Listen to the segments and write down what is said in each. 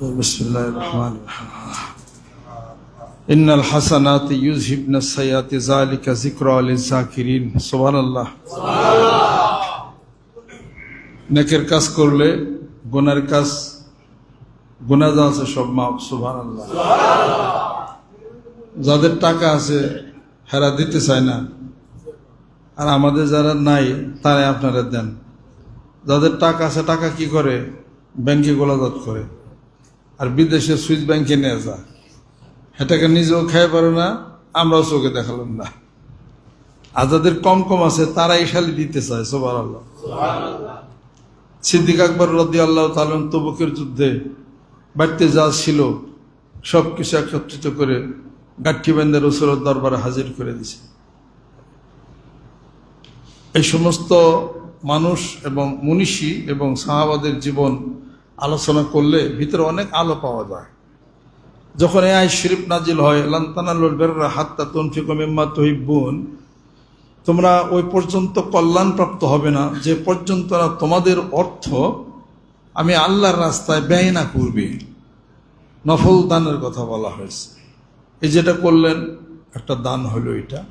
بسم الله الرحمن الرحيم إن الحسنات يذهبن السيئات ذلك ذكرى للذاكرين سبحان الله নেকের কাজ করলে গুনার কাজ গুনা যা আছে সব মাপ সুবহান আল্লাহ যাদের টাকা আছে হেরা দিতে চায় না আর আমাদের যারা নাই তারাই আপনারা দেন যাদের টাকা আছে টাকা কি করে ব্যাংকে গোলাজাত করে আর বিদেশে সুইস ব্যাংকে নিয়ে যায় এটাকে নিজেও খেয়ে পারে না আমরাও চোখে দেখালাম না। আর যাদের কম কম আছে তারাই শালি দিতে চায় সোবার আল্লাহ সিদ্দিক আকবর রদি আল্লাহ তালন তবুকের যুদ্ধে বাড়িতে যা ছিল সব কিছু একত্রিত করে গাঠি বেঁধে রসুরের দরবারে হাজির করে দিছে। এই সমস্ত মানুষ এবং মনীষী এবং সাহাবাদের জীবন আলোচনা করলে ভিতরে অনেক আলো পাওয়া যায়। যখন এ আই শরীফ নাজিল হয় লান্তানালুল বেররা হাত্তা তনফিকম ইম্মা তহিবুন তোমরা ওই পর্যন্ত কল্যাণ প্রাপ্ত হবে না। যে পর্যন্ত না তোমাদের অর্থ আমি আল্লাহর রাস্তায় ব্যয় না করবে। নফল দানের কথা বলা হয়েছে। এই যেটা করলেন, একটা দান হলো এটা।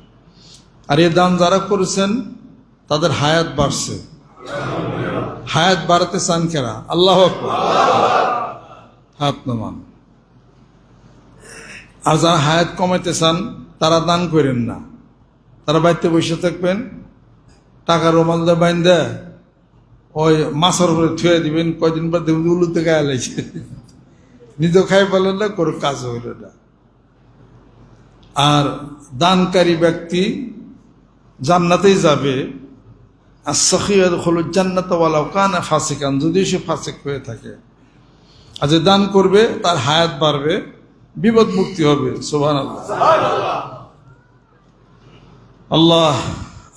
আর এই দান যারা করেছেন, তাদের হায়াত বাড়ছে। হায়াত বাড়াতে চান কেরা? আল্লাহ। হাত নমান। আর যারা হায়াত কমাইতে চান, তারা দান করেন না। তারা বাড়িতে বসে থাকবেন, টাকা রোমাল দিয়ে বাইন দেয় ওই মাছের উপরে থুয়ে দিবেন, কয়দিন পর দেখবেন উলুতে গায়ে লাগছে। নিজেও খাই পেলেন না, কোনো কাজ হইল না। আর দানকারী ব্যক্তি জান্নাতেই যাবে। আর সখিয়াদ হল জান্নাতওয়ালাও কানা ফাসিকান যদি সে ফাসিক হয়ে থাকে। আর যে দান করবে, তার হায়াত বাড়বে, বিপদ মুক্তি হবে সোভান আল্লাহ আল্লাহ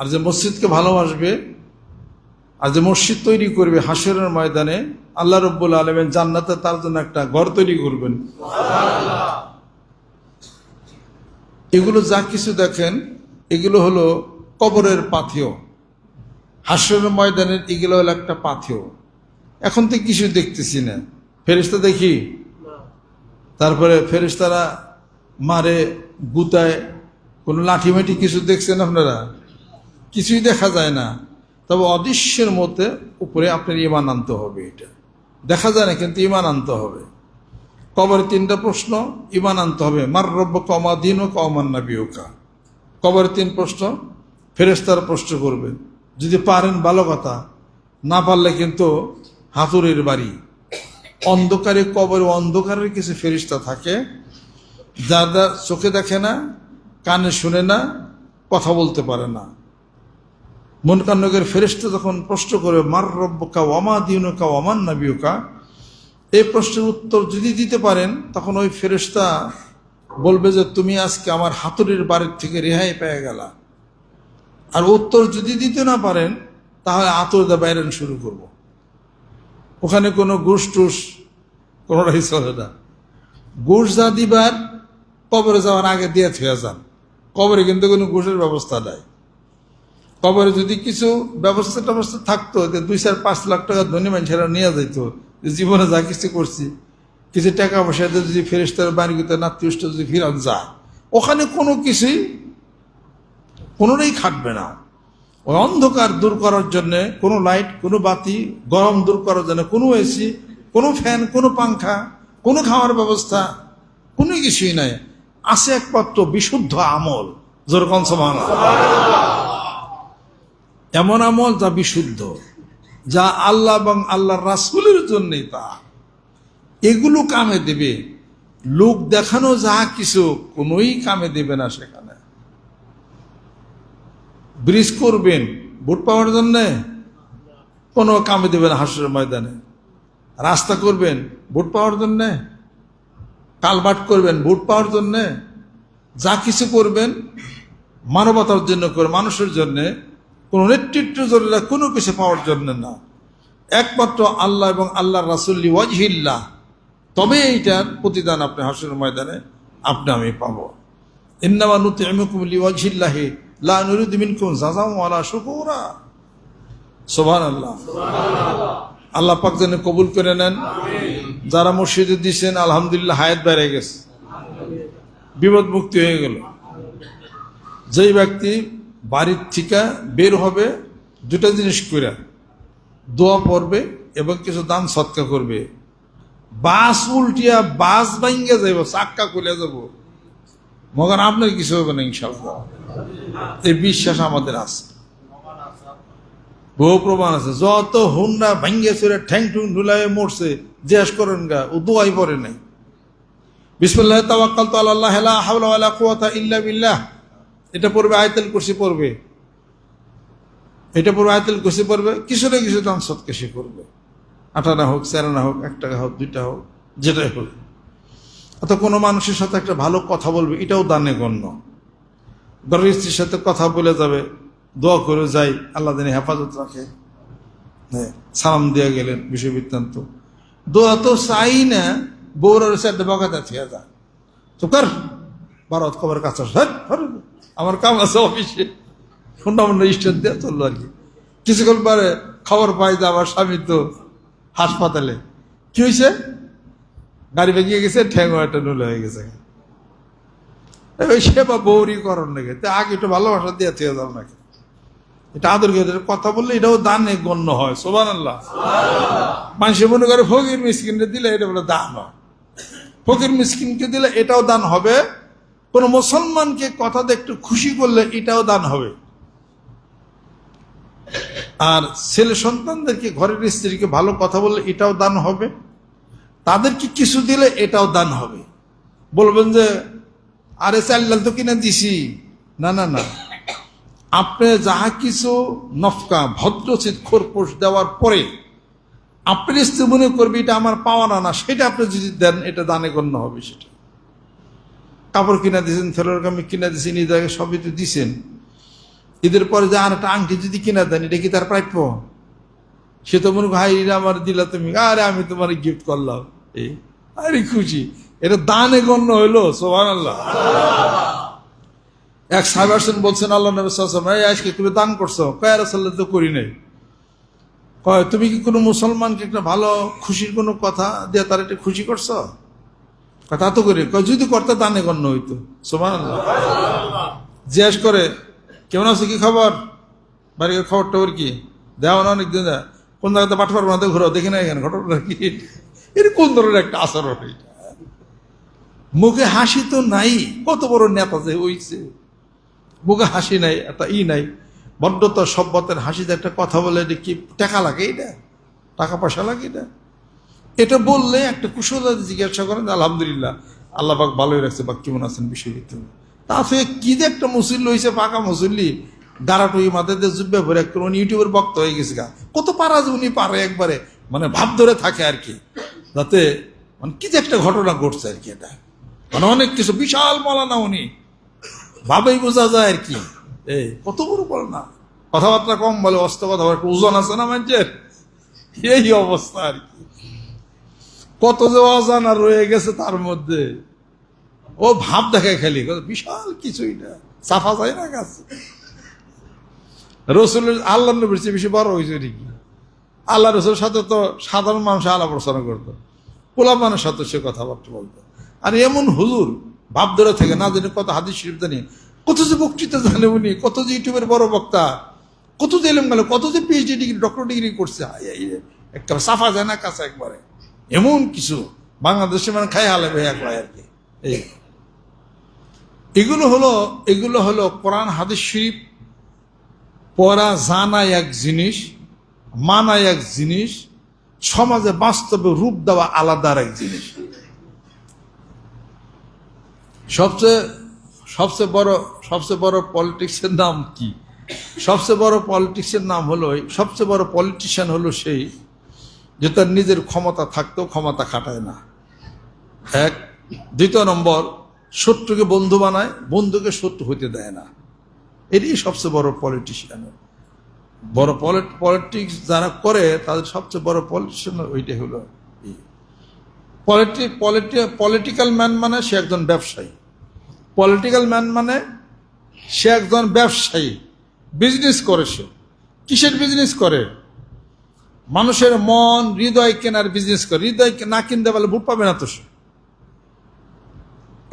আর যে মসজিদকে ভালোবাসবে, আর যে মসজিদ তৈরি করবে হাসরের ময়দানে, আল্লাহ রব্বুল আলমেন জান্নাতে তার জন্য একটা ঘর তৈরি করবেন। এগুলো যা কিছু দেখেন, এগুলো হলো কবরের পাথেয়। হাসরের ময়দানের এগুলো হলো একটা পাথেয়। এখন তো কিছু দেখতেছি না। ফেরিস্তা দেখি? তারপরে ফেরিস্তারা মারে গুতায় কোনো লাঠিমাটি কিছু দেখছেন আপনারা? কিছুই দেখা যায় না। তবে অদৃশ্যের মধ্যে উপরে আপনার ইমান আনতে হবে এটা। দেখা যায় না কিন্তু ইমান আনতে হবে। কবরে তিনটা প্রশ্ন ইমান আনতে হবে। মার রব্য কমা দিন ও কমান না বিয়োকা কবরে তিন প্রশ্ন ফেরেস্তার প্রশ্ন করবেন। যদি পারেন ভালো কথা, না পারলে কিন্তু হাতুরের বাড়ি। অন্ধকারে কবরে অন্ধকারের কিছু ফেরিস্তা থাকে যারা চোখে দেখে না, কানে শুনে না, কথা বলতে পারে না। মন কান্নকের ফেরিস্তা যখন প্রশ্ন করে, মার রব্বকা ওয়ামা দিনুকা ওয়ামান নাবিউকা? এই প্রশ্নের উত্তর যদি দিতে পারেন, তখন ওই ফেরিস্তা বলবে যে, তুমি আজকে আমার হাতুড়ির বাড়ির থেকে রেহাই পেয়ে গেলা। আর উত্তর যদি দিতে না পারেন, তাহলে আতরদা বাইরেন শুরু করব। ওখানে কোনো ঘুষ টুস কোনোটাই চলে না। ঘুষ যা দিবার, কবরে যাওয়ার আগে দিয়ে থুয়ে যান। কবরে কিন্তু কোনো ঘুষের ব্যবস্থা নাই। কবরে যদি কিছু ব্যবস্থা ট্যবস্থা থাকতো দুই চার পাঁচ লাখ টাকা ধনী মানুষেরা নিয়ে যাইতো, যে জীবনে যা কিছু করছি, কিছু টাকা পয়সা দিয়ে যদি ফেরিস্তার বাড়িতে নাত্মীয় যদি ফিরান যায়, ওখানে কোনো কিছুই কোনোটাই খাটবে না। ওই অন্ধকার দূর করার জন্যে কোনো লাইট কোনো বাতি, গরম দূর করার জন্য কোনো এসি কোনো ফ্যান কোনো পাংখা, কোনো খাওয়ার ব্যবস্থা, কোনো কিছুই নাই। আছে একমাত্র বিশুদ্ধ আমল যেরকম সমান এমন আমল যা বিশুদ্ধ, যা আল্লাহ এবং আল্লাহর রাসুলের জন্যই তা। এগুলো কামে দেবে। লোক দেখানো যা কিছু কোনোই কামে দেবে না সেখানে। ব্রিজ করবেন, ভোট পাওয়ার জন্য? কোনো কামে দেবেন না হাসরের ময়দানে। রাস্তা করবেন, ভোট পাওয়ার জন্য? কালবাট করবেন, ভোট পাওয়ার জন্য? যা কিছু করবেন, মানবতার জন্য করে, মানুষের জন্য, কোনো নেতৃত্ব জন্য কোনো কিছু পাওয়ার জন্য না। একমাত্র আল্লাহ এবং আল্লাহ রাসুল্লি ওয়াজহিল্লাহ তবে এইটার প্রতিদান আপনি হাসুর ময়দানে, আপনি আমি পাবো। ইন্নামা নুতে এমকুমলি ওয়াজহিল্লাহি লা নুরিদ মিনকুম জাযাম ওয়ালা শুকুরা। সুবহানাল্লাহ। আল্লাহ পাক যেন কবুল করে নেন। যারা মসজিদে দিচ্ছেন আলহামদুলিল্লাহ হায়াত বেড়ে গেছে। বিপদ মুক্তি হয়ে গেল। যেই ব্যক্তি বাড়ির থেকে বের হবে দুটা জিনিস করে দোয়া পড়বে এবং কিছু দান সৎকা করবে। বাস উল্টিয়া বাস ভাঙ্গে যাইব চাক্কা খুলে যাব। মগর আপনার কিছু হবে না ইনশাল্লাহ এই বিশ্বাস আমাদের আছে। বহু প্রমাণ আছে। যত হুন্ডা ভাঙ্গে চুরে ঠ্যাং ঠুং ঢুলায় মরছে জিজ্ঞেস করেন গা, ও দোয়াই পড়ে নাই। বিসমুল্লাহ তো আল্লাহ, লা হাওলা ওয়ালা কুওয়াতা ইল্লা বিল্লাহ। এটা পড়বে আয়াতুল কুরসি পড়বে। এটা পড়বে আয়াতুল কুরসি পড়বে। কিছু না কিছু দান সৎকে সে করবে। আঠানা হোক, চারানা হোক, এক টাকা হোক দুইটা হোক, যেটাই হোক। অথবা কোনো মানুষের সাথে একটা ভালো কথা বলবে এটাও দানে গণ্য। ঘরের স্ত্রীর সাথে কথা বলে যাবে দোয়া করে যাই আল্লাহ দিনে হেফাজত রাখে। হ্যাঁ, সালাম দিয়ে গেলেন বিষয় বৃত্তান্ত। দোয়া তো চাই না বৌরার সাথে বগাতে থেকে যা তো কর ভারত খবর কাছে আমার কাম আছে অফিসে। আমরা স্টেট দিয়ে চলল আর কি। কিছুক্ষণ পরে খবর পাই যে আমার স্বামী তো হাসপাতালে। কি হয়েছে? গাড়ি ভেঙে গেছে ঠ্যাঙ্গো একটা নুলে হয়ে গেছে। ওই সেবা বৌরি করণ নাকি? তা আগে একটু ভালোবাসা দিয়ে থেকে যাও নাকি? এটা আদর কথা বললে এটাও দানে গণ্য হয় সোবান আল্লাহ মানুষের মনে করে ফকির মিসকিনকে দিলে এটা বলে দান হয়। ফকির মিসকিনকে দিলে এটাও দান হবে। কোন মুসলমানকে কথাতে একটু খুশি করলে এটাও দান হবে। আর ছেলে সন্তানদেরকে ঘরের স্ত্রীকে ভালো কথা বললে এটাও দান হবে। তাদেরকে কিছু দিলে এটাও দান হবে। বলবেন যে, আরে চাল্লাল তো কিনা দিছি। না না না। আপনি যাহা কিছু নফকা ভদ্রচিত খোরপোষ দেওয়ার পরে আপনি স্ত্রী মনে করবে এটা আমার পাওয়া না না, সেটা আপনি যদি দেন, এটা দানে গণ্য হবে সেটা। কাপড় কিনা দিয়েছেন থেলোর কামি কিনা দিয়েছেন আগে সবই তো দিছেন ঈদের পরে যে আর একটা আংটি যদি কিনা দেন, এটা কি তার প্রাপ্য? সে তো মনে ভাই আমার দিলা তুমি আরে আমি তোমার গিফট করলাম। এই? আরে খুশি। এটা দানে গণ্য হইল সোহান আল্লাহ এক সাহেব বলছেন, আল্লাহ নবী সাল্লাম এই আজকে তুমি দান করছ। কয় রাসাল্লাহ তো করি নাই। কয়, তুমি কি কোনো মুসলমানকে একটা ভালো, খুশির কোনো কথা দিয়ে তার একটা খুশি করছ? তা তো করি। কয়, যদি করতে দানে গণ্য হইতো। সোমান আল্লাহ জিজ্ঞেস করে, কেমন আছে, কি খবর? বাড়ির খবর টবর কি? দেওয়া না অনেক দিন কোন জায়গাতে পাঠ পারব না ঘুরো দেখি না এখানে ঘটনা কি? এটা কোন ধরনের একটা আচরণ মুখে হাসি তো নাই, কত বড় নেতা যে হইছে। মুখে হাসি নাই, একটা ই নাই। বড্ড তো সভ্যতের হাসিতে একটা কথা বলে কি টাকা লাগে এটা? টাকা পয়সা লাগে এটা? এটা বললে একটা কুশল জিজ্ঞাসা করেন আলহামদুলিল্লাহ, আল্লাহ পাক ভালোই রাখছে বা কেমন আছেন বিষয়ভিত্তিক তাতে কি যে একটা মুসল্লি হয়েছে পাকা মুসল্লি। মাথায় দিয়ে জুব্বে ভরে একটা উনি ইউটিউবের বক্ত হয়ে গেছে গা। কত পারা যে উনি পারে একবারে মানে ভাব ধরে থাকে আর কি। যাতে মানে কি যে একটা ঘটনা ঘটছে আর কি এটা। মানে অনেক কিছু বিশাল মলানা উনি। ভাবেই বোঝা যায় আর কি। এই কত বড় বল না কথাবার্তা কম বলে অস্ত কথা বলে, একটু ওজন আছে না মানুষের? এই অবস্থা আর কি। কত যে অজানা রয়ে গেছে তার মধ্যে। ও ভাব দেখে খেলি বিশাল কিছুই এটা। সাফা যায় না গাছ রসুলের আল্লাহ নবীর চেয়ে বেশি বড় হয়েছে নাকি? আল্লাহ রসুলের সাথে তো সাধারণ মানুষ আলাপ করতো। পোলা মানুষ সাথে সে কথাবার্তা বলতো। আর এমন হুজুর ভাব ধরে থাকে, না জানি কত হাদিস শরীফ জানি, কত যে বক্তৃতা জানে উনি, কত যে ইউটিউবের বড় বক্তা, কত যে এলেম গেল, কত যে পিএইচডি ডিগ্রি ডক্টর ডিগ্রি করছে একটা সাফা যায় না কাছে একবারে। এমন কিছু বাংলাদেশে মানে খাই হালাবে একবার আর কি। এই। এগুলো হলো এগুলো হলো কোরআন, হাদিস শরীফ, পড়া জানা এক জিনিস মানা এক জিনিস সমাজে বাস্তবে রূপ দেওয়া আলাদা এক জিনিস। সবচেয়ে সবচেয়ে বড় সবচেয়ে বড় পলিটিক্সের নাম কি? সবচেয়ে বড় পলিটিক্সের নাম হলো সবচেয়ে বড় পলিটিশিয়ান হলো সেই যে তার নিজের ক্ষমতা থাকতেও ক্ষমতা খাটায় না। এক। দ্বিতীয় নম্বর, শত্রুকে বন্ধু বানায়, বন্ধুকে শত্রু হইতে দেয় না। এটাই সবচেয়ে বড় পলিটিশিয়ান বড় পলিটিক্স যারা করে, তাদের সবচেয়ে বড় পলিটিশিয়ান ওইটাই হলো পলিটি পলিটিক্যাল ম্যান মানে সে একজন ব্যবসায়ী। পলিটিক্যাল ম্যান মানে সে একজন ব্যবসায়ী। বিজনেস করে সে। কিসের বিজনেস করে? মানুষের মন, হৃদয় কেনার বিজনেস করে। হৃদয় না কিনতে পারলে ভোট পাবে না তো সে।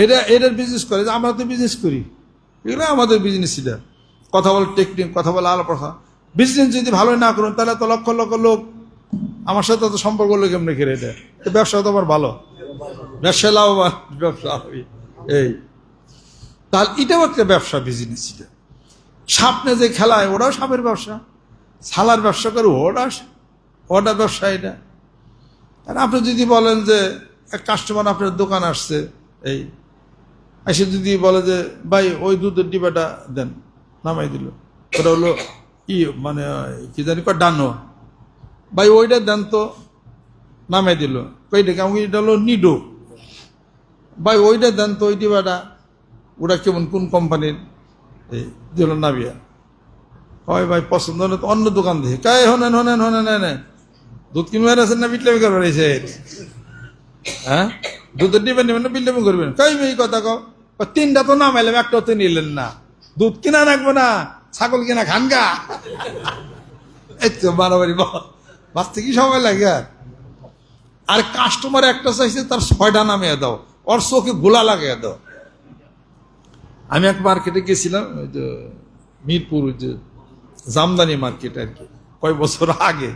এটা এটার বিজনেস করে যে আমরা তো বিজনেস করি। এগুলো আমাদের বিজনেস এটা কথা বল টেকনিক কথা বলে আলো কথা বিজনেস যদি ভালো না করুন, তাহলে তো লক্ষ লক্ষ লোক আমার সাথে তো সম্পর্ক লোক এমনি এটা? তো ব্যবসা তো আমার ভালো। ব্যবসা লাভবান ব্যবসা হবে। এই। তাহলে এটাও একটা ব্যবসা বিজনেস এটা। সাপনে যে খেলায় ওরাও সাপের ব্যবসা। ছালার ব্যবসা করে ওরা ওটা ব্যবসা এটা। আর আপনি যদি বলেন যে, এক কাস্টমার আপনার দোকান আসছে, এই। এসে যদি বলে যে, ভাই, ওই দুধের ডিবাটা দেন। নামাই দিল। ওটা হলো ই মানে কি জানি কয় ডানো। ভাই ওইটা দেন তো নামাই দিল। কইটা কেমন এটা হলো নিডো। ভাই ওইটা দেন তো ওই ডিবাটা ওটা কেমন কোন কোম্পানির? এই দিল নাবিয়া। হয় ভাই পছন্দ হলে তো অন্য দোকান দেখে। কায় হনেন হনেন হনেন হনেন। দুধ কিনবার আছেন না বিটলামি করবেন এসে হ্যাঁ? দুধের দিবেন নেবেন না বিল্ডামি করবেন। কই এই কথা কয়, তিনটা তো নামাইলাম একটা তো নিলেন না। দুধ কিনা রাখব না। ছাগল কিনা খান গা? এই তো বাড়াবাড়ি বাঁচতে কি সময় লাগে? আর আর কাস্টমার একটা চাইছে, তার ছয়টা নামিয়ে দাও। ওর চোখে গোলা লাগিয়ে দাও। আমি এক মার্কেটে গেছিলাম, ওই যে মিরপুর যে জামদানি মার্কেট আর কি। কয় বছর আগে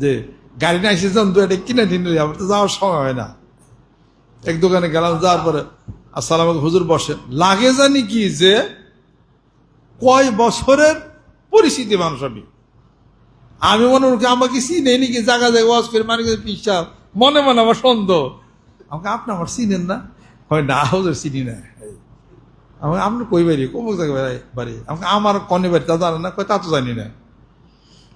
যে গাড়ি না এসে যান দু একটা কিনে নিন আমার তো যাওয়ার সময় হয় না। এক দোকানে গেলাম, যাওয়ার পরে, আসসালাম হুজুর বসেন লাগে জানি কি যে কয় বছরের পরিস্থিতি মানুষ আমি। আমি মনে করি আমাকে চিনে নাকি জায়গা জায়গা ওয়াজ করে মানে পিসা মনে মনে আমার সন্দেহ। আমাকে আপনি আমার চিনেন না? হয় না, হুজুর চিনি না। আমাকে আপনি কই বাড়ি? কোন জায়গায় বাড়ি? আমাকে আমার কনে বাড়ি, তা জানেন না? কয়, তা তো জানি না।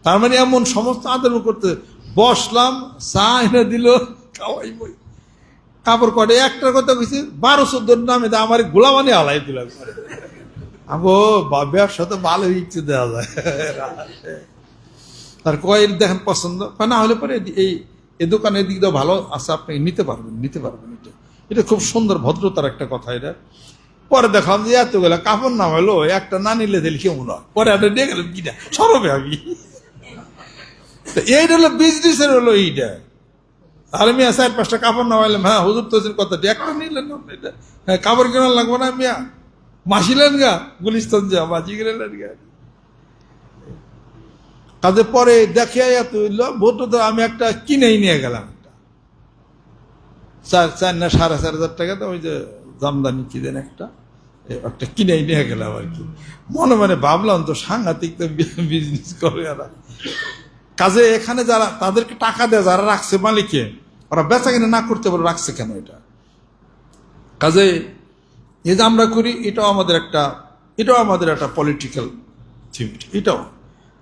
তার মানে এমন সমস্ত আদর করতে বসলাম, চা এনে দিল, খাওয়াই বই। কাপড় কটে, একটার কথা কইছে, বারো চোদ্দ নামে আমার গোলা মানে হালাই দিলাম আমো ব্যবসা তো ভালো ইচ্ছে দেওয়া যায়। তার কয় দেখেন পছন্দ। না হলে পরে এই এ দোকানের দিক দিয়ে ভালো আছে, আপনি নিতে পারবেন নিতে পারবেন এটা। এটা খুব সুন্দর, ভদ্রতার একটা কথা এটা। পরে দেখলাম যে এতগুলো কাপড় নাম হলো একটা না নিলে দিলে কেমন হয়? পরে একটা নিয়ে গেলাম কিনা সরবে আমি। এইটা হলো বিজনেসের হলো এইটা। তাহলে মিয়া, চার পাঁচটা কাপড় নামাইলাম হ্যাঁ হুজুর তো কথা, একটা নিলেন না, এটা হ্যাঁ কাপড় কেনা লাগবে না, মিয়া। মাসিলেন গা, গুলিস্তান যা, মাসি গেলেন গা। কাজে পরে দেখে এত হইল ভোট তো আমি একটা কিনেই নিয়ে গেলাম চার চার না সাড়ে চার হাজার টাকা তো ওই যে জামদানি কি দেন একটা একটা কিনেই নিয়ে গেলাম আর কি। মনে মনে ভাবলাম তো সাংঘাতিক তো বিজনেস করে এরা। কাজে এখানে যারা, তাদেরকে টাকা দেয় যারা রাখছে মালিকে, ওরা বেচা কিনে না করতে পারে রাখছে কেন এটা? কাজে এই যে আমরা করি, এটাও আমাদের একটা, এটাও আমাদের একটা পলিটিক্যাল থিওরি এটাও।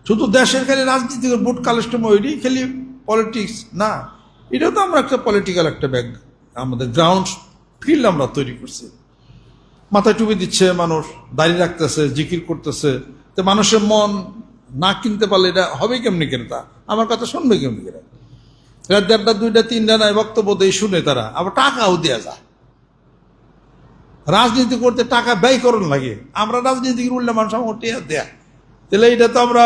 শুধু দেশের খালি রাজনীতি ভোট কালেক্টম ওইটি খালি পলিটিক্স না। এটাও তো আমরা একটা পলিটিক্যাল একটা ব্যাগ আমাদের গ্রাউন্ড ফিল্ড আমরা তৈরি করছি। মাথায় টুপি দিচ্ছে মানুষ দাঁড়িয়ে রাখতেছে, জিকির করতেছে। তো মানুষের মন না কিনতে পারলে এটা হবে কেমনি কেন তা? আমার কথা শুনবে কেমনি কেন? রাত দেড়টা, দুইটা, তিনটা নয় বক্তব্য দিয়ে শুনে তারা। আবার টাকাও দেওয়া যায়। রাজনীতি করতে টাকা ব্যয় করুন লাগে। আমরা রাজনীতি উঠলে মানুষ, আমার টিয়া দেয়া। তাহলে এটা তো আমরা,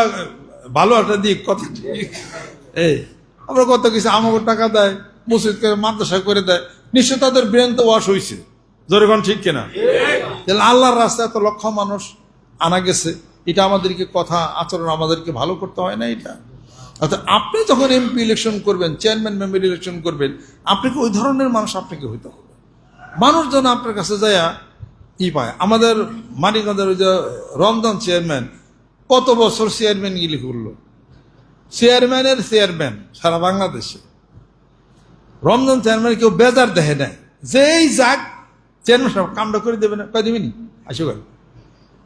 ভালো একটা দিক, কথা ঠিক। এই, আমরা কত কিছু আমাকে টাকা দেয়, মসজিদ করে, মাদ্রাসা করে দেয়। নিশ্চয় তাদের ব্রেন ওয়াশ হয়েছে জোরেগণ ঠিক কিনা? তাহলে আল্লাহর রাস্তায় এত লক্ষ মানুষ আনা গেছে, এটা আমাদেরকে কথা, আচরণ আমাদেরকে ভালো করতে হয় না এটা? অর্থাৎ আপনি যখন এমপি ইলেকশন করবেন চেয়ারম্যান মেম্বার ইলেকশন করবেন আপনাকে ওই ধরনের মানুষ আপনাকে হইতে হবে? মানুষ যেন আপনার কাছে যায় ই পায়? আমাদের মানিকগঞ্জের ওই যে রমজান চেয়ারম্যান, কত বছর চেয়ারম্যান গিলি করল? চেয়ারম্যানের চেয়ারম্যান সারা বাংলাদেশে। রমজান চেয়ারম্যান কেউ বেজার দেখে নেয় যেই যাক, চেয়ারম্যান সাহেব কামটা করে দেবে না। কয়, দিবেনি? আসো গেল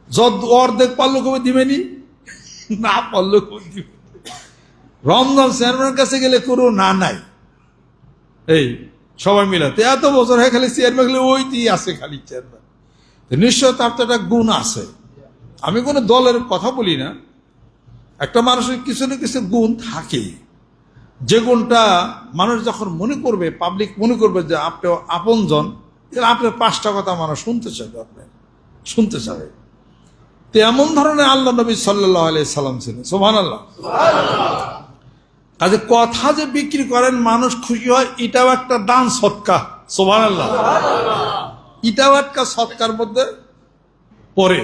যদ অর্ধেক পারল কবে দিবেনি? না পারল কবে দিবে রমজান চেয়ারম্যানের কাছে গেলে কোনো না নাই। এই সবাই মিলাতে এত বছর হয়ে খালি চেয়ারম্যান খালি দিয়ে আছে খালি চেয়ারম্যান নিশ্চয় তার তো একটা গুণ আছে। আমি কোনো দলের কথা বলি না। একটা মানুষের কিছু না কিছু গুণ থাকে। যে গুণটা মানুষ যখন মনে করবে পাবলিক মনে করবে যে আপনি আপনজন তাহলে আপনার পাঁচটা কথা মানুষ শুনতে চাবে আপনার শুনতে চাবে তো এমন ধরনের আল্লাহ নবী সাল্লাহ আলাই সাল্লাম ছিলেন। সোহান আল্লাহ কাজে কথা যে বিক্রি করেন, মানুষ খুশি হয়, এটাও একটা দান সৎকা সোভান আল্লাহ এটাও একটা সৎকার মধ্যে পরে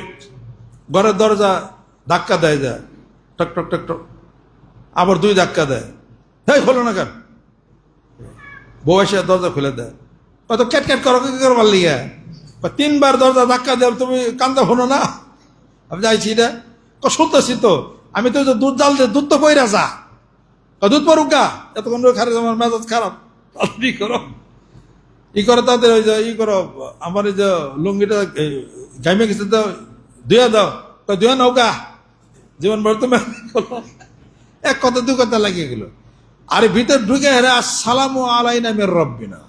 ঘরের দরজা ধাক্কা দেয় যায়। টক টক টক টক। আবার দুই ধাক্কা দেয়। হ্যাঁ খোলো না কেন? বউ দরজা খুলে দেয়। কত ক্যাট ক্যাট করো, কি করবার লিগে? তিনবার দরজা ধাক্কা দেয় তুমি কান্দা শোনো না? আমি যাইছি এটা। শুনতেছি তো। আমি তো দুধ জাল দিয়ে দুধ তো কইরা যা। দুধ পড়ুক গা এতক্ষণ খারাপ, আমার মেজাজ খারাপ। তাড়াতাড়ি করো? ই করো তাদের ওই যে, ই করো, আমার এই যে লুঙ্গিটা গাইমে গেছে তো ধুয়া দাও। কয়, ধুয়া নৌকা জীবন ভর তুমি এক কথা, দু কথা লাগিয়ে গেল। আরে ভিতর ঢুকে হেরে সালাম আলাইনা মের রব্বিনা।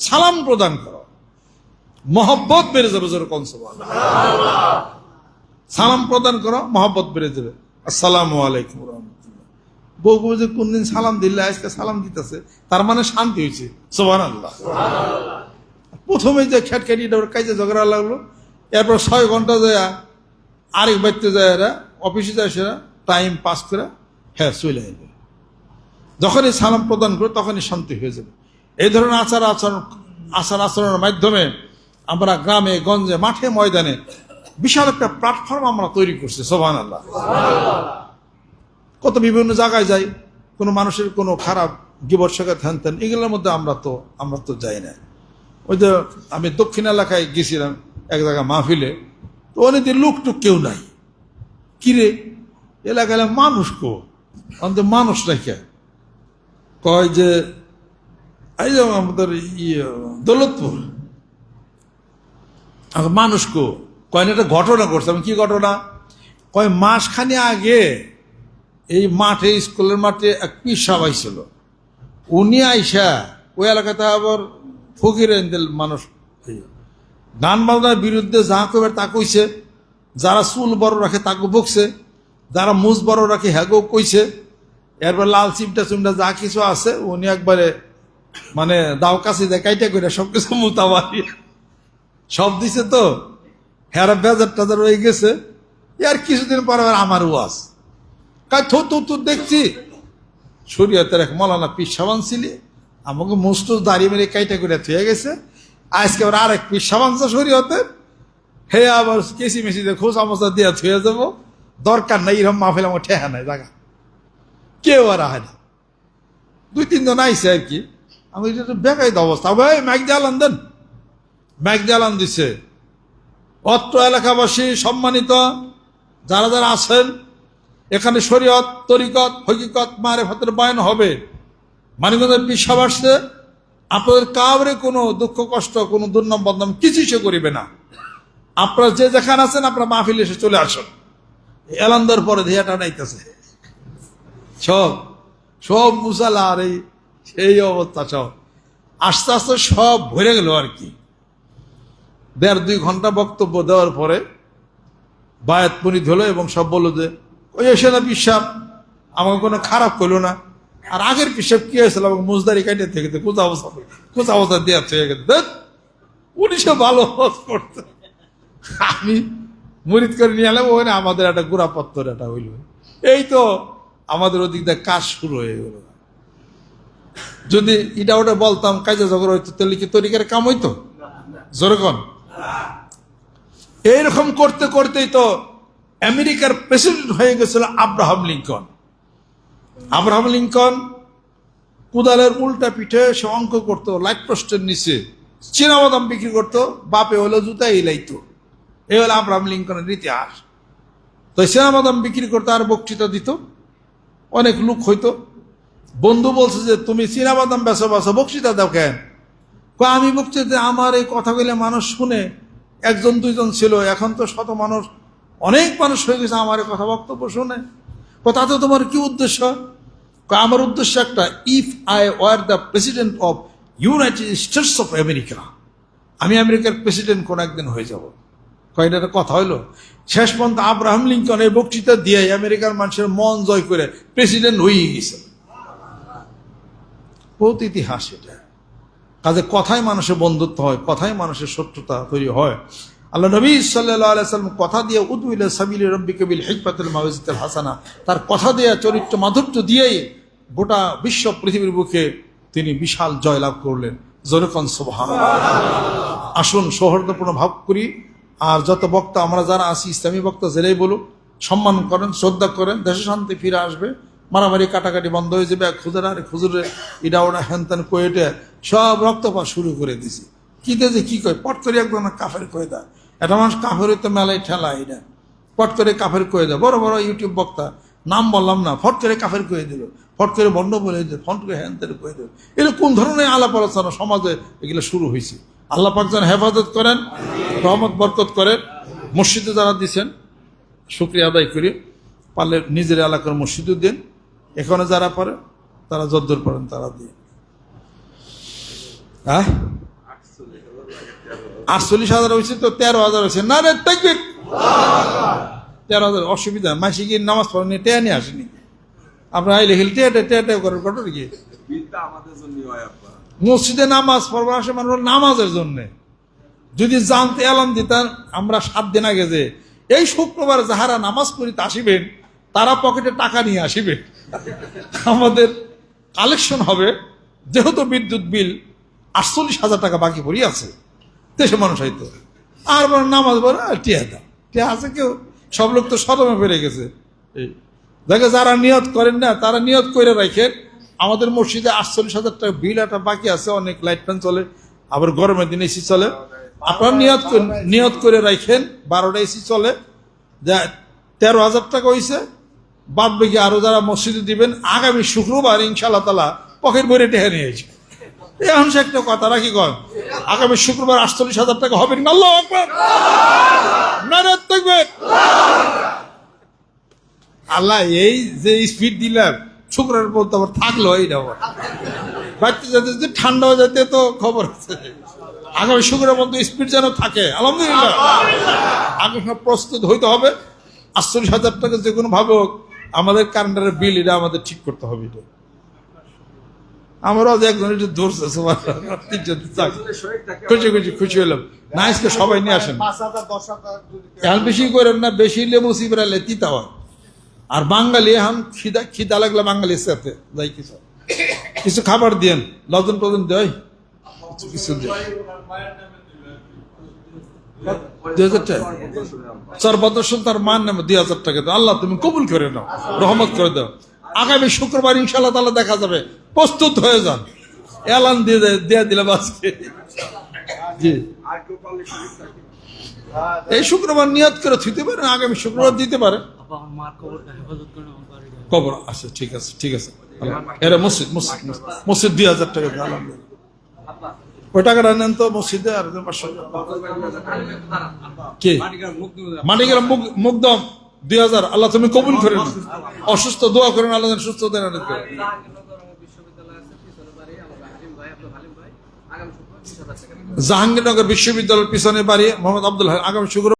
সালাম প্রদান করো। মহব্বত বেড়ে যাবে জোর কনসবাল সালাম প্রদান করো, মহব্বত বেড়ে যাবে। আসসালামু আলাইকুম রহমতুল্লাহ। বউ যে, কোনদিন সালাম দিলে আজকে সালাম দিতেছে। তার মানে শান্তি হয়েছে। সোহান আল্লাহ প্রথমে যে খ্যাটখ্যাটিটা ওর কাজে ঝগড়া লাগল। এরপর ছয় ঘণ্টা যায় আরেক বাড়িতে যায় এরা, অফিসে যায় সেরা, টাইম পাস করে হ্যাঁ চলে যাবে যখনই সালাম প্রদান করবে তখনই শান্তি হয়ে যাবে। এই ধরনের আচার আচরণ, আচার আচরণের মাধ্যমে আমরা গ্রামে, গঞ্জে, মাঠে, ময়দানে বিশাল একটা প্ল্যাটফর্ম আমরা তৈরি করছি সোভান আল্লাহ কত বিভিন্ন জায়গায় যাই, কোনো মানুষের কোনো খারাপ গিবর শেখা ধ্যান ত্যান এগুলোর মধ্যে আমরা তো আমরা তো যাই না। ওই যে আমি দক্ষিণ এলাকায় গেছিলাম এক জায়গায় মাহফিলে, তো অনেকদিন লোক টুক কেউ নাই। কিরে এলাকায় মানুষ কো? আমাদের মানুষ রেখে কয় যে, এই যে আমাদের ইয়ে দৌলতপুর। মানুষ কো? কয় না একটা ঘটনা করছে। আমি কি ঘটনা? কয় মাসখানি আগে এই মাঠে, স্কুলের মাঠে এক পিসাব আইছিল। উনি আইসা ওই এলাকাতে আবার ফকির মানুষ গান বাজনার বিরুদ্ধে যা কবে তা কইছে যারা চুল বড় রাখে তাকে বকছে, যারা মুজ বড় রাখে হ্যাগো কইছে। এরপর লাল চিমটা চুমটা যা কিছু আছে, উনি একবারে মানে দাও কাছে দেখাইটা করে সব কিছু মুতাবারি সব দিছে তো হ্যারা বেজার টাজার হয়ে গেছে। আর কিছুদিন পর আবার আমার ওয়াজ কাজ থু থু দেখছি। শরীয়তের এক মলানা পিস সাবান ছিলি, আমাকে মুস্ত দাঁড়িয়ে মেরে কাইটা করে থুয়ে গেছে। আজকে আবার আরেক পিস সাবান শরীয়তের হে আবার কেসি মেসি দিয়ে খোঁজ আমসা দিয়া থুয়ে যাব। দরকার নাই, এরকম মাহফিল আমার ঠেহা নাই জায়গা কেউ আর আহে না। দুই তিনজন আইসে আর কি। আমি এটা তো বেকায়িত অবস্থা। ভাই ম্যাক জ্বালান দেন। ম্যাক জ্বালান দিছে। অত্র এলাকাবাসী সম্মানিত, যারা যারা আছেন এখানে শরীয়ত, তরিকত, হকিকত মারে ফাতের বয়ান হবে। মানিগঞ্জের পিসাব আসছে, আপনাদের কাউরে কোনো দুঃখ, কষ্ট, কোনো দুর্নাম, বদনাম কিছু সে করিবে না। আপনারা যে যেখানে আছেন, আপনারা মাহফিল এসে চলে আসুন। এলান্দার পরে ধিয়াটা নাইতেছে। সব সব মুসালা আর এই সেই অবস্থা সব আস্তে আস্তে সব ভরে গেল আর কি। দেড় দুই ঘণ্টা বক্তব্য দেওয়ার পরে বায়াত পরিত হলো এবং সব বলল যে ওই এসে না পিসাব আমাকে কোনো খারাপ করল না। আর আগের পিসাব কি হয়েছিল? আমাকে মুজদারি কাটে থেকে কোথা অবস্থা কোথা অবস্থা দেওয়া থেকে গেছে। দেখ উনিশে ভালো হজ করতে আমি মুরিদ করে নিয়ে এলাম, ওখানে আমাদের একটা গোড়াপত্তর একটা হইল। এই তো আমাদের ওদিক দিয়ে কাজ শুরু হয়ে গেল। যদি এটা ওটা বলতাম কাজে ঝগড়া হইতো, তাহলে কি তরিকার কাম হইতো? যেরকম এইরকম করতে করতেই তো আমেরিকার প্রেসিডেন্ট হয়ে গেছিল আব্রাহাম লিঙ্কন। আব্রাহাম লিঙ্কন কুদালের উল্টা পিঠে সে অঙ্ক করতো, লাইট পোস্টের নিচে। চীনাবাদাম বিক্রি করতো, বাপে হলো জুতা ইলাইতো এই হলো আব্রাহাম লিঙ্কনের ইতিহাস। তো চীনাবাদাম বিক্রি করতো আর বক্তৃতা দিত, অনেক লোক হইতো। বন্ধু বলছে যে, তুমি চীনাবাদাম বেসো বেসো বক্তৃতা দাও কেন? আমি বক্তৃতা, আমার এই কথাগুলো মানুষ শুনে একজন, দুইজন ছিল, এখন তো শত মানুষ অনেক মানুষ হয়ে গেছে আমার কথা বক্তব্য শুনে। তাতে তোমার কি উদ্দেশ্য? আমার উদ্দেশ্য একটা if I were the president of United States of America আমি আমেরিকার প্রেসিডেন্ট কোন একদিন হয়ে যাব। কয়টা একটা কথা হইল? শেষ পর্যন্ত আব্রাহাম লিঙ্কন এই বক্তৃতা দিয়ে আমেরিকার মানুষের মন জয় করে প্রেসিডেন্ট হয়ে গেছে। বহুত ইতিহাস এটা। কাজে কথায় মানুষের বন্ধুত্ব হয়, কথায় মানুষের শত্রুতা তৈরি হয়। আল্লাহ নবী সাল্লাম কথা দিয়ে উদুল সাবিল রব্বি কবিল হিকমাতুল মাওয়াজিতুল হাসানা। তার কথা দিয়ে, চরিত্র মাধুর্য দিয়েই গোটা বিশ্ব পৃথিবীর বুকে তিনি বিশাল জয়লাভ করলেন। জনকন সোভান আসুন, সৌহার্দ্যপূর্ণ ভাব করি। আর যত বক্তা আমরা যারা আছি, ইসলামী বক্তা জেলেই বলুক, সম্মান করেন, শ্রদ্ধা করেন দেশে শান্তি ফিরে আসবে। মারামারি কাটাকাটি বন্ধ হয়ে যাবে। খুদের আর খুজুরে ইডা ওটা হ্যান কয়েটে সব রক্তপাত শুরু করে দিছি কি যে কি কয়? পট করে একদম কাফের কয়ে দেয়। এটা মানুষ কাফের হইতে মেলায় ঠেলা এটা। পট করে কাফের কয়ে দেয়, বড় বড় ইউটিউব বক্তা, নাম বললাম না, ফট করে কাফের কয়ে দিল। ফট করে বন্ধ বলে দিল, ফট করে হ্যান ত্যান কয়ে দিল। এগুলো কোন ধরনের আলাপ আলোচনা সমাজে এগুলো শুরু হয়েছে আল্লাহ পাক যেন হেফাজত করেন, রহমত বরকত করেন, মসজিদে যারা দিছেন, শুক্রিয়া আদায় করি, পারলে নিজের এলাকার মসজিদও দেন, এখানে যারা পারে তারা যদ্দূর পারেন তারা দিয়ে হ্যাঁ আটচল্লিশ হাজার হয়েছে তো তেরো হাজার হয়েছে। না রে দেখবে তেরো হাজার অসুবিধা। মাসি গিয়ে নামাজ পড়েনি টেয়া নিয়ে আসেনি। আপনার আইলে হিল টেয়া টেয়া টেয়া করার ঘটনা কি মসজিদে নামাজ পড়বার আসে মানুষ নামাজের জন্য। যদি জানতে এলাম দিতেন আমরা সাত দিন আগে যে এই শুক্রবার যাহারা নামাজ পড়িতে আসিবেন তারা পকেটে টাকা নিয়ে আসিবেন। আমাদের কালেকশন হবে। যেহেতু বিদ্যুৎ বিল আটচল্লিশ হাজার টাকা বাকি পড়ি আছে দেশে মানুষ হয়তো আর বলে নামাজ বলে "আহ, টিয়া দাও। টিয়া আছে কেউ? সব লোক তো সদমে পেরে গেছে। দেখে যারা নিয়ত করেন না তারা নিয়ত করে রাখেন আমাদের মসজিদে আটচল্লিশ হাজার টাকা বিল একটা বাকি আছে অনেক লাইট ফ্যান চলে আবার গরমের দিন এসি চলে। আপনার নিয়ত নিয়ত করে রাখেন বারোটা এসি চলে। তেরো হাজার টাকা হয়েছে বাদ বাকি আরও যারা মসজিদে দিবেন আগামী শুক্রবার ইনশাল্লাহ তালা পকেট ভরে টেহে নিয়েছে এখন সে একটা কথা রাখি আগামী শুক্রবার আটচল্লিশ হাজার টাকা হবে না আল্লাহ এই যে স্পিড দিলাম শুক্রের পর তো আবার থাকল এই আবার। যাতে যে ঠান্ডা হয়ে যেতে তো খবর আছে। আগামী শুক্রের মধ্যে স্পিড যেন থাকে, আলহামদুলিল্লাহ। আগে সব প্রস্তুত হইতে হবে। আটচল্লিশ হাজার টাকা যে কোনো ভাবে হোক, আমাদের কারেন্টারের বিল এটা আমাদের ঠিক করতে হবে এটা। আমারও আজ একজন একটু থাকে খুশি খুশি খুশি হলাম না আজকে সবাই নিয়ে আসেন। এখন বেশি করেন না বেশি লেবু সিবরালে তিতা হয়। আর বাঙালি এখন খিদা খিদা লাগলে বাঙালির সাথে। যাই কিছু। কিছু খাবার দিয়েন। লজন টজন দেয়? কিছু কিছু দুই হাজার টাকা। সর্বদর্শন তার মান নামে দুই হাজার টাকা দাও। আল্লাহ তুমি কবুল করে নাও। রহমত করে দাও। আগামী শুক্রবার ইনশাল্লাহ তাহলে দেখা যাবে। প্রস্তুত হয়ে যান। এলান দিয়ে দিয়ে দিলাম আজকে। জি। এই শুক্রবার নিয়ত করে থুইতে পারেন আগামী শুক্রবার দিতে পারে? কবর আছে ঠিক আছে ঠিক আছে। এরা মসজিদ মসজিদ মসজিদ। দুই হাজার টাকা। ওই টাকাটা নেন তো মসজিদে আর কি? মাটিগ্রাম মুখ মুকদম দুই হাজার। আল্লাহ তুমি কবুল করে নাও। অসুস্থ দোয়া করেন আল্লাহ সুস্থ দেন আল্লাহ করে। জাহাঙ্গীরনগর বিশ্ববিদ্যালয়ের পিছনে বাড়ি মোহাম্মদ আব্দুল আগামী শুক্র